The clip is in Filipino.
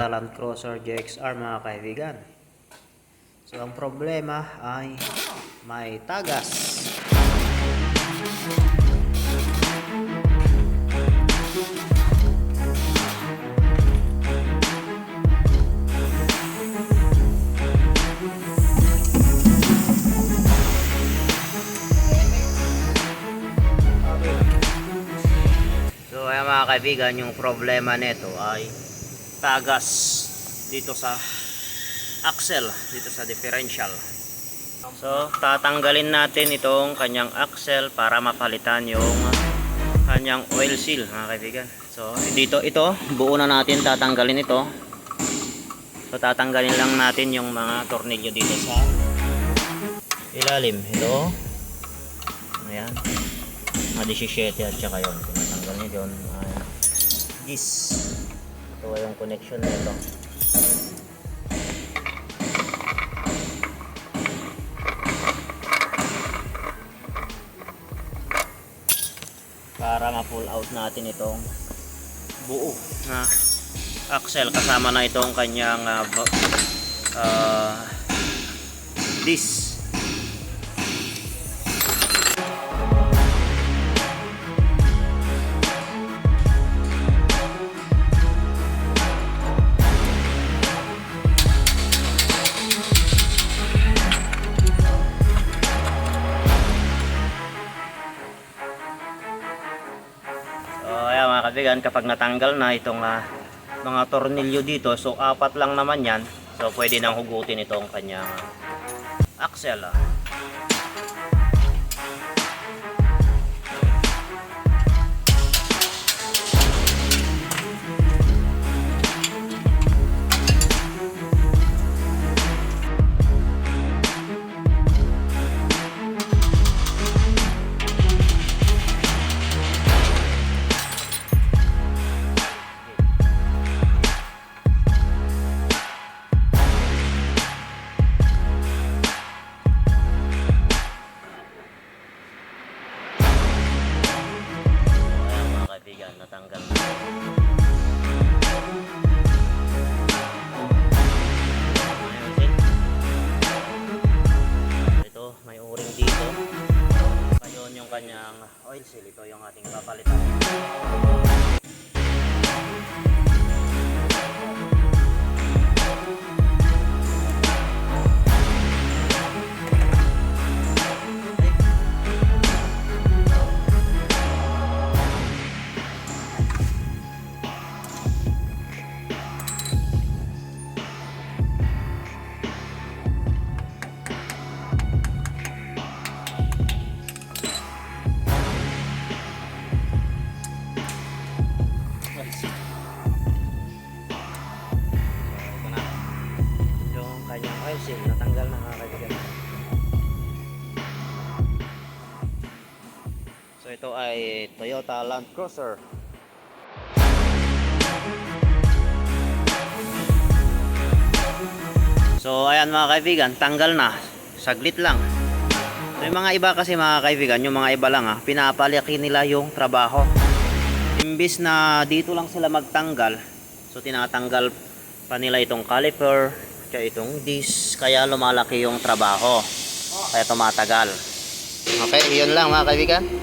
Toyota Land Cruiser GXR mga kaibigan. So ang problema ay may tagas. So ayan mga kaibigan, yung problema nito ay tagas dito sa axle, dito sa differential. So tatanggalin natin itong kanyang axle para mapalitan yung kanyang oil seal mga kaibigan. So dito ito, buo na natin tatanggalin ito. So tatanggalin lang natin yung mga tornilyo dito sa ilalim. Ito. Ayan mga 17 at saka yun tinatanggal niya yun this ito yung connection nito. Para ma-pull out natin itong buo na axle kasama na itong kanyang uh, uh, disc kaibigan, kapag natanggal na itong ah, mga tornilyo dito, so apat lang naman yan. So pwede nang hugutin itong kanyang axle. ah. Kaibigan, natanggal na. Ito, may o-ring dito. Ayun yung kanyang oil seal. Ito yung ating papalitan. Ito ay Toyota Land Cruiser. So ayan mga kaibigan, tanggal na. Saglit lang. Yung mga iba kasi mga kaibigan, yung mga iba lang ha, pinapalaki nila yung trabaho. Imbis na dito lang sila magtanggal, so tinatanggal pa nila itong caliper, kaya itong disc, kaya lumalaki yung trabaho. Kaya tumatagal. Okay, yun lang mga kaibigan.